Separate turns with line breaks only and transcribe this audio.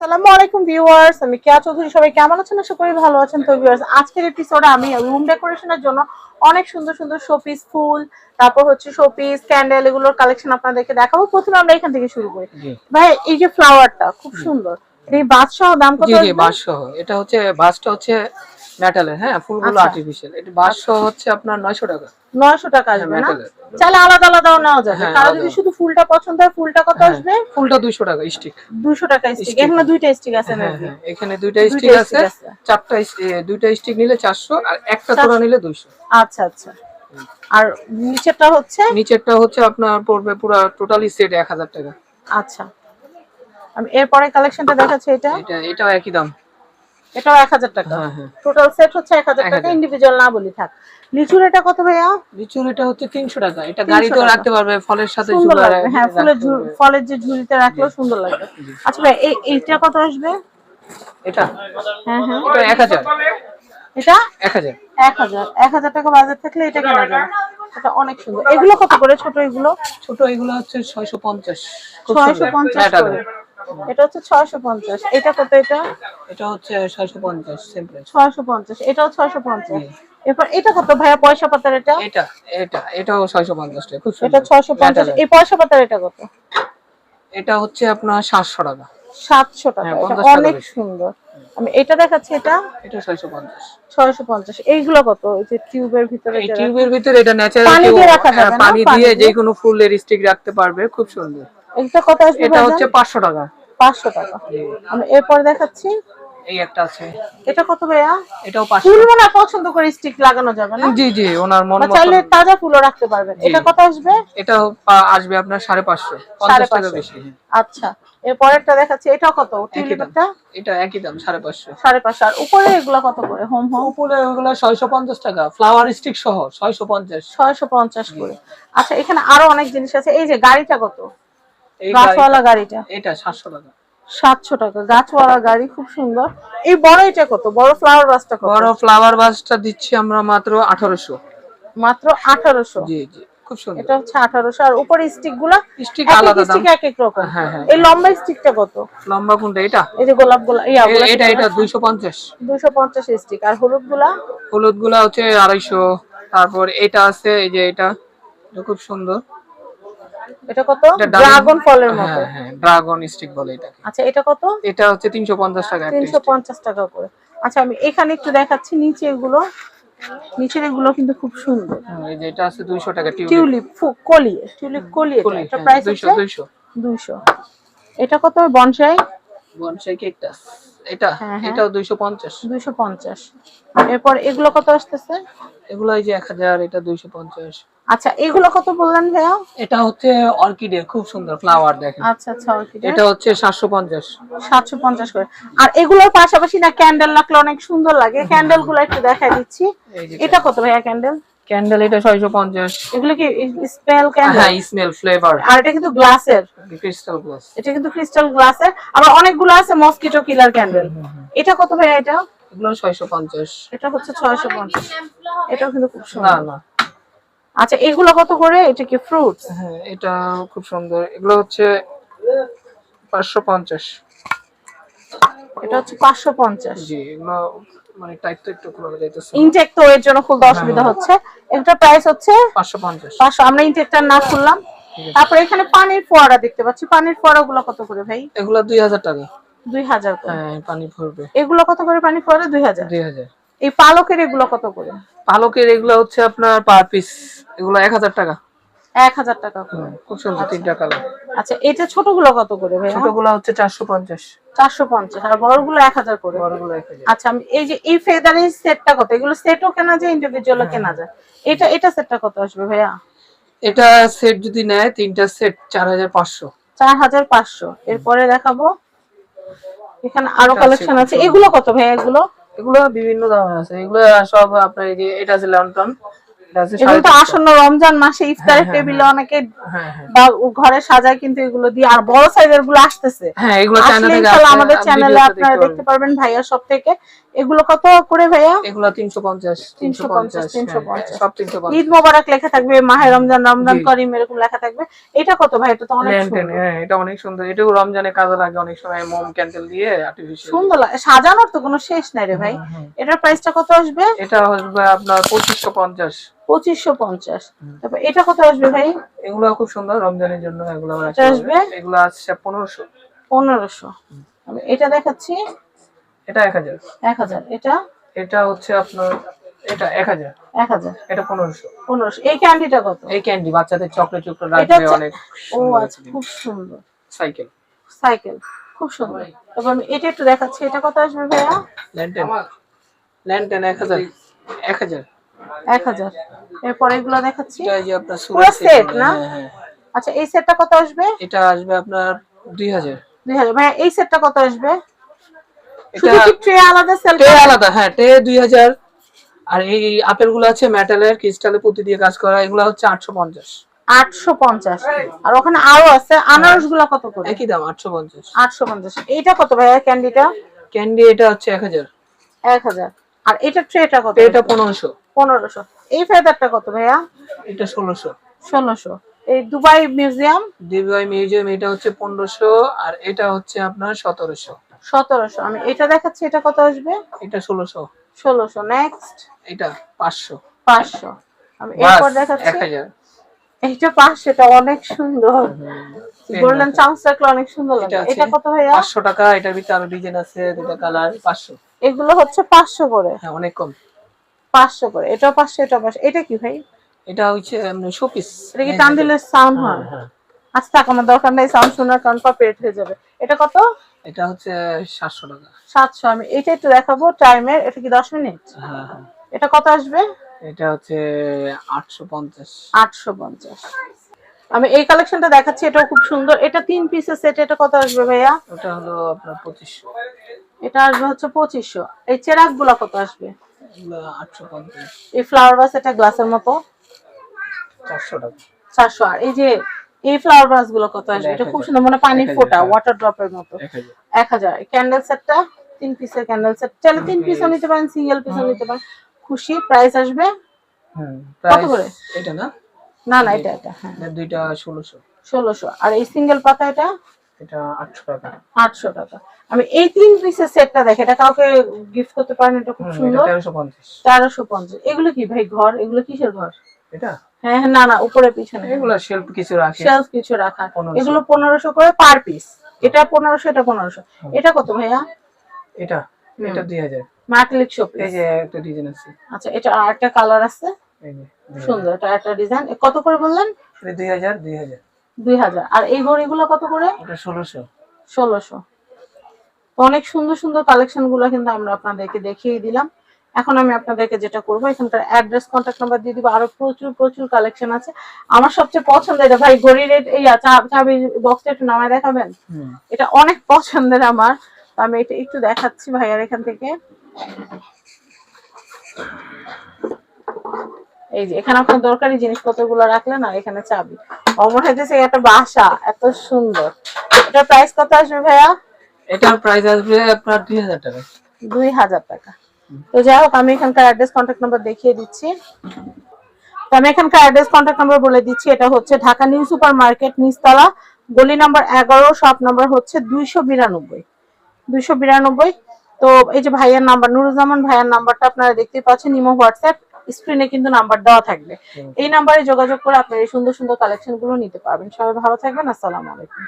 আসসালামু আলাইকুম ভিউয়ার্স আমি কেয়া চৌধুরী সবাই কেমন আছেন? আশা করি ভালো আছেন। তো ভিউয়ার্স আজকের এপিসোডে আমি রুম ডেকোরেশনের জন্য অনেক সুন্দর সুন্দর শোপিস ফুল তারপর হচ্ছে শোপিস ক্যান্ডেল এগুলোর কালেকশন আপনাদেরকে দেখাবো। প্রথমে আমরা এখান থেকে শুরু করি। ভাই এই যে ফ্লাওয়ারটা খুব সুন্দর। এই বাদশাহ দাম কত
এটা হচ্ছে বাসটা হচ্ছে মেটালের হ্যাঁ ফুলগুলো। আর্টিফিশিয়াল এটা বাঁশ সহ হচ্ছে আপনার নয়শো টাকা।
900 টাকা আসবে না। চাইলে আলাদা আলাদাও নেওয়া যাবে।
হ্যাঁ, কারও
যদি শুধু ফুলটা পছন্দ হয় ফুলটা কত
হ্যাঁ,
আসবে?
ফুলটা দুইশো টাকা স্টিক
200 টাকা স্টিক এখানে দুইটা স্টিক আছে
হ্যাঁ এখানে দুইটা স্টিক আছে। চারটা দুইটা স্টিক নিলে চারশো আর একটা তোড়া নিলে দুইশো।
আচ্ছা আচ্ছা। আর নিচেরটা হচ্ছে?
নিচেরটা হচ্ছে আপনার পড়বে পুরো টোটালি সেট এক হাজার টাকা।
আচ্ছা। আমি এরপরে কালেকশনটা দেখাচ্ছি এটা।
এটা এটাও একই দাম।
এটাও এক হাজার টাকা।
হ্যাঁ হ্যাঁ।
টোটাল সেট হচ্ছে এক হাজার টাকা ইন্ডিভিজুয়াল না বলি থাক। লিচুর এটা কত ভাইয়া?
লিচুর এটা হচ্ছে তিনশো টাকা। এটা গাড়িতেও রাখতে পারবে ফলের সাথে
হ্যাঁ ফুলের ফলের যে ঝুড়িতে রাখলেও সুন্দর লাগবে। আচ্ছা ভাই এই এইটা কত আসবে?
এটা?
হ্যাঁ হ্যাঁ।
এটা এক হাজার।
এটা?
এক হাজার।
এক হাজার। এক হাজার টাকা বাজার থাকলে এটা কেনা যাবে। এটা অনেক সুন্দর। এগুলো কত করে ছোট এগুলো?
ছোট এগুলো হচ্ছে ছয়শো পঞ্চাশ।
ছয়শো পঞ্চাশ এটা হচ্ছে ছয়শো পঞ্চাশ। এটা কত এটা?
এটা হচ্ছে সিম্পল
এটাও এরপর এটা কত ভাইয়া পয়সা পাতার এটা?
এটা এটা এটাও ছয়শো পঞ্চাশ টাকা খুব
এটা
সুন্দর।
এই পয়সা পাতার এটা কত?
এটা হচ্ছে আপনার সাতশো টাকা।
সাতশো টাকা
হ্যাঁ,
এটা
50 টাকা
অনেক সুন্দর। আমি এটা দেখাচ্ছি এটা?
এটা ছয়শো পঞ্চাশ।
ছয়শো পঞ্চাশ এইগুলো কত? ওই যে টিউবের ভিতরে
এই টিউবের ভিতরে এটা ন্যাচারাল
পানি দিয়ে রাখা যাবে
পানি দিয়ে? যে কোনো ফুলের স্টিক রাখতে পারবে খুব সুন্দর।
এটা কত আসবে
এটা হচ্ছে পাঁচশো টাকা।
পাঁচশো টাকা। আমি এরপর দেখাচ্ছি।
এই একটা আছে।
এটা কত ভাইয়া?
এটাও
ফুল মনে পছন্দ করে স্টিক লাগানো যাবে না?
জি জি ওনার মন মতো
চাইলে তাজা ফুলও রাখতে পারবেন। এটা কত আসবে?
এটা আসবে আপনার টাকা বেশি।
আচ্ছা দেখাচ্ছি। এটা কত? টিউলিপটা
এটা একই দাম
আর উপরে এগুলো কত করে? Home home?
উপরে টাকা। ফ্লাওয়ার স্টিক সহ
করে। আচ্ছা এখানে আরও অনেক জিনিস আছে। এই যে গাড়িটা কত? গাছওয়ালা গাড়িটা।
এটা সাতশো টাকা।
সাতশো টাকা। গাছওয়ালা গাড়ি খুব সুন্দর। এই বড় এটা কত? বড় ফ্লাওয়ার বাসটা কত?
বড় ফ্লাওয়ার বাসটা দিচ্ছি আমরা মাত্র আঠারোশো।
মাত্র আঠারোশো?
জি জি খুব সুন্দর।
এটা হচ্ছে আঠারোশো। আর উপরে স্টিকগুলা
স্টিক আলাদা দাম।
স্টিক এক এক রকম।
হ্যাঁ, হ্যাঁ।
এই লম্বা স্টিকটা কত?
লম্বা কোনটা? এটা?
এই যে গোলাপ
এটা এটা
স্টিক আর
হলুদগুলা হলুদগুলা হচ্ছে আড়াইশো। তারপর এটা আছে এই যে এটা খুব সুন্দর।
এটা কত? ড্রাগন ফলের মতো।
হ্যাঁ হ্যাঁ ড্রাগন স্টিক বলে এটাকে।
আচ্ছা এটা কত?
এটা হচ্ছে তিনশো পঞ্চাশ টাকা একটা
তিনশো পঞ্চাশ টাকা করে। আচ্ছা আমি এখানে একটু দেখাচ্ছি নিচে এগুলো নিচের এগুলো কিন্তু খুব সুন্দর।
এই যে এটা আছে টাকা টিউলিপ।
কলিয়ে টিউলিপ
কলি,
এটা।
হ্যাঁ,
প্রাইস এটা কত? বনসাই?
বনসাই কেকটা এটা
হ্যাঁ, হ্যাঁ।
এটাও দুইশো পঞ্চাশ।
দুইশো পঞ্চাশ। এরপর এগুলো কত আসতেছে?
এগুলো এই যে এক হাজার এটা দুইশো পঞ্চাশ।
আচ্ছা এগুলো কত বললেন ভাইয়া?
এটা হচ্ছে অর্কিডের খুব সুন্দর ফ্লাওয়ার দেখেন।
আচ্ছা আচ্ছা এর
এটা হচ্ছে সাতশো পঞ্চাশ।
সাতশো পঞ্চাশ করে। আর এগুলোর পাশাপাশি না ক্যান্ডেল রাখলে অনেক সুন্দর লাগে। ক্যান্ডেলগুলো একটু দেখাই দিচ্ছি। এটা কত ভাইয়া ক্যান্ডেল?
ক্যান্ডেল এটা ছয়শো পঞ্চাশ।
এগুলো কি স্পেল ক্যান্ডেল
হ্যাঁ স্মেল ফ্লেভার
আর এটা কিন্তু গ্লাসের
ক্রিস্টাল গ্লাস
এটা কিন্তু ক্রিস্টাল গ্লাসের আবার অনেকগুলো আছে মসকিটো কিলার ক্যান্ডেল এটা কত ভাইয়া এটা?
এগুলো ছয়শো পঞ্চাশ।
এটা হচ্ছে ছয়শো পঞ্চাশ। এটাও কিন্তু খুব
না
সুন্দর।
না।
আচ্ছা এগুলো কত করে? এটা কি ফ্রুটস
হ্যাঁ এটা খুব সুন্দর। এগুলো হচ্ছে পাঁচশো পঞ্চাশ।
এটা হচ্ছে পাঁচশো পঞ্চাশ।
জি এগুলো মানে একটু খোলা যাইতেছে।
ইনটেক তো এর জন্য খুলতে অসুবিধা হচ্ছে। একটা প্রাইস হচ্ছে
পাঁচশো পঞ্চাশ।
পাঁচশো। আমরা ইনটেকটা না খুললাম। তারপরে এখানে পানির ফোয়ারা দেখতে পাচ্ছি। পানির ফোয়ারা গুলো কত করে ভাই?
এগুলো দুই হাজার টাকা।
দুই হাজার করে।
হ্যাঁ পানি ভরবে।
এগুলো কত করে পানি ফোয়ারা দুই হাজার।
দুই হাজার।
এই পালকের এগুলো কত করে?
পালকের এগুলো হচ্ছে আপনার পার পিস এগুলো এক হাজার টাকা।
এক হাজার টাকা করে।
খুব সুন্দর তিনটা কালার
আচ্ছা এটা ছোটগুলো কত করে ভাই?
ছোটগুলো হচ্ছে চারশো পঞ্চাশ।
চারশো পঞ্চাশ আর বড়গুলো এক হাজার করে। আচ্ছা আমি এই যে এই সেটটা কত? এগুলো সেটও কেনা যায় ইন্ডিভিজুয়ালও কেনা যায়? এটা এটা সেটটা কত আসবে ভাইয়া?
এটা সেট যদি নেয় তিনটা সেট চার হাজার পাঁচশো।
চার হাজার পাঁচশো। এরপরে দেখাবো। এখানে
আরও
কালেকশন আছে। এগুলো কত ভাইয়া এগুলো?
এগুলো বিভিন্ন দামের আছে। এগুলো সব আপনার এই যে এটা আছে লন্টন
এগুলো তো আসন্ন রমজান মাসে ইফতারের
হ্যাঁ,
টেবিলে অনেকে
হ্যাঁ হ্যাঁ।
বা ঘরে সাজায় কিন্তু এগুলো দিয়ে আর বড় সাইজেরগুলো আসতেছে।
হ্যাঁ এগুলো
আমাদের চ্যানেলে আপনারা
দেখতে
পারবেন ভাইয়া সব থেকে। এগুলো কত করে ভাইয়া?
এগুলা তিনশো পঞ্চাশ তিনশো
350,
পঞ্চাশ সব তিনশো পঞ্চাশ।
ঈদ মোবারক লেখা থাকবে মাহে রমজান রমজান করিম এরকম লেখা থাকবে। এটা কত ভাই? এটা তো অনেক সুন্দর।
হ্যাঁ এটা অনেক সুন্দর। এটাও রমজানে কাজে লাগে অনেক সময় মোম ক্যান্ডেল দিয়ে আর্টিফিশিয়াল
সুন্দর লাগে সাজানোর তো কোনো শেষ নাই রে ভাই। এটার প্রাইসটা কত আসবে?
এটা হবে আপনার পঁচিশশো পঞ্চাশ।
পঁচিশশো পঞ্চাশ। তারপর এটা কত আসবে ভাই?
এগুলো খুব সুন্দর রমজানের জন্য এগুলো
আসবে?
এগুলো আসছে পনেরোশো।
পনেরোশো। এটা দেখাচ্ছি।
এটা এক হাজার।
এক হাজার। এটা?
এটা হচ্ছে আপনার এটা এক হাজার।
এক হাজার।
এটা পনেরোশো।
পনেরোশো। এই ক্যান্ডিটা কত?
এই ক্যান্ডি বাচ্চাদের চকলেট চকলেট রাখবে অনেক
ও আচ্ছা খুব সুন্দর।
সাইকেল
সাইকেল খুব সুন্দর। আমি এটা একটু দেখাচ্ছি। এটা কত আসবে ভাইয়া?
ল্যান্টেন ল্যান্টেন এক হাজার। এক হাজার।
এক হাজার। এরপর এগুলো দেখাচ্ছি।
এটা যে আপনার
পুরো set না?
হ্যাঁ, হ্যাঁ।
আচ্ছা এই সেটটা কত আসবে?
এটা আসবে আপনার দুই হাজার।
দুই হাজার। ভাইয়া এই সেটটা কত আসবে? শুধু কি ট্রে আলাদা সেল
টে আলাদা হ্যাঁ আর এই আপেল আছে মেটালের ক্রিস্টালে পুঁতি দিয়ে কাজ করা এগুলো হচ্ছে আটশো পঞ্চাশ।
আটশো পঞ্চাশ। আর ওখানে আরও আছে আনারস কত করে?
একই দাম আটশো পঞ্চাশ।
আটশো পঞ্চাশ। এইটা কত ভাইয়া ক্যান্ডিটা?
ক্যান্ডি এটা হচ্ছে
আর এটা ট্রেটা কত?
এটা
এই ফেদারটা কত ভাইয়া?
এটা ষোলোশো।
ষোলোশো। এই দুবাই মিউজিয়াম?
দিবাই মিউজিয়াম এটা হচ্ছে পনেরোশো আর এটা হচ্ছে আপনার সতেরোশো।
সতেরোশো। আমি এটা দেখাচ্ছি এটা কত আসবে?
এটা ষোলোশো।
ষোলোশো। নেক্সট
এটা পাঁচশো।
পাঁচশো। আমি এরপর দেখাচ্ছি।
হাজার।
এইটা পাঁচশো এটা অনেক সুন্দর। গোল্ডেন রাখলে অনেক সুন্দর লাগে
এটা
এটা কত ভাইয়া?
পাঁচশো টাকা। এটার ভিতরে আরও ডিজাইন আছে দুটা কালার পাঁচশো।
এগুলো হচ্ছে পাঁচশো করে।
হ্যাঁ অনেক কম।
পাঁচশো করে। এটাও পাঁচশো এটা পাঁচশো। এটা কি ভাই?
এটা হচ্ছে শোপিস
এটা কি টান দিলে সাউন্ড হয়?
হ্যাঁ।
আচ্ছা আমার দরকার নেই সাউন্ড শোনার কারণ কপিরাইট হয়ে যাবে। এটা কত?
এটা হচ্ছে সাতশো টাকা।
সাতশো আমি এটা একটু দেখাবো টাইমের এটা কি দশ মিনিট?
হ্যাঁ হ্যাঁ।
এটা কত আসবে?
এটা হচ্ছে আটশো পঞ্চাশ।
আটশো পঞ্চাশ। আমি এই কালেকশনটা দেখাচ্ছি এটাও খুব সুন্দর। এটা তিন পিসের সেট এটা কত আসবে ভাইয়া?
ওটা হলো আপনার পঁচিশশো।
এটা আসবে হচ্ছে পঁচিশশো। এই চেরাকগুলা কত আসবে?
এগুলো আটশো পঞ্চাশ।
এই ফ্লাওয়ার বাস এটা গ্লাসের মতো?
চারশো টাকা।
চারশো। আর এই যে এই ফ্লাওয়ার বাসগুলো কত আসবে? এটা খুব সুন্দর মানে পানি ফোটা। ওয়াটার মতো।
এক হাজার।
এক হাজার। ক্যান্ডেল সেটটা তিন পিসের ক্যান্ডেল সেট চাইলে তিন পিসও নিতে পারেন সিঙ্গেল পিসও নিতে পারেন। খুশি প্রাইস আসবে কত করে?
এটা না?
না না এটা এটা হ্যাঁ।
এটা দুইটা ষোলোশো।
ষোলোশো। আর এই সিঙ্গেল পাতা এটা?
এটা আটশো টাকা।
আটশো টাকা। আমি এই তিন পিসের সেটটা দেখে এটা কাউকে গিফট করতে পারেন এটা খুব সুন্দর।
তেরোশো পঞ্চাশ।
তেরোশো পঞ্চাশ। এগুলো কি ভাই ঘর? এগুলো কিসের ঘর?
এটা?
হ্যাঁ না না উপরে পিছনে।
এগুলো শেল্ফ কিছু রাখে।
শেলফ কিছু রাখা। এগুলো পনেরোশো করে পার পিস এটা পনেরোশো এটা পনেরোশো। এটা কত ভাইয়া?
এটা এটা দুই হাজার।
শপ
এই যে একটা ডিজাইন আছে।
আচ্ছা এটা আর একটা কালার আছে। সুন্দর এটা একটা ডিজাইন কত করে বললেন?
এটা দুই হাজার দুই হাজার।
দুই হাজার। আর এই ঘড়িগুলো কত করে?
এটা ষোলোশো।
ষোলোশো। অনেক সুন্দর সুন্দর কালেকশনগুলো কিন্তু আমরা আপনাদেরকে দেখিয়ে দিলাম। এখন আমি আপনাদেরকে যেটা করব এখানকার অ্যাড্রেস কন্ট্যাক্ট নাম্বার দিয়ে দিব। আরও প্রচুর প্রচুর কালেকশন আছে। আমার সবচেয়ে পছন্দের এটা ভাই ঘড়ির এই চাবি বক্সটা একটু নামায় দেখাবেন? এটা অনেক পছন্দের আমার। আমি এটা একটু দেখাচ্ছি ভাইয়ার এখান থেকে। এই যে এখানে আপনার দরকারি জিনিসপত্রগুলো রাখলেন আর এখানে চাবি। অমর হইতেছে একটা বাসা এত সুন্দর। এটার প্রাইস কত আসবে ভাইয়া?
এটার প্রাইস আসবে আপনার দুই হাজার টাকা।
দুই হাজার টাকা। তো যাই হোক আমি এখানকার অ্যাড্রেস কন্ট্যাক্ট নাম্বার দেখিয়ে দিচ্ছি। তো আমি এখানকার অ্যাড্রেস কন্ট্যাক্ট নাম্বার বলে দিচ্ছি এটা হচ্ছে ঢাকা নিউ সুপার মার্কেট নিচতলা গলি নাম্বার এগারো শপ নাম্বার হচ্ছে দুইশো বিরানব্বই। দুইশো বিরানব্বই। তো এই যে ভাইয়ার নাম্বার নুরুজ্জামান ভাইয়ার নাম্বারটা আপনারা দেখতে পাচ্ছেন ইমো হোয়াটসঅ্যাপ স্ক্রিনে কিন্তু নাম্বার দেওয়া থাকবে। এই নাম্বারে যোগাযোগ করে আপনারা এই সুন্দর সুন্দর কালেকশনগুলো নিতে পারবেন। সবাই ভালো থাকবেন আসসালামু আলাইকুম।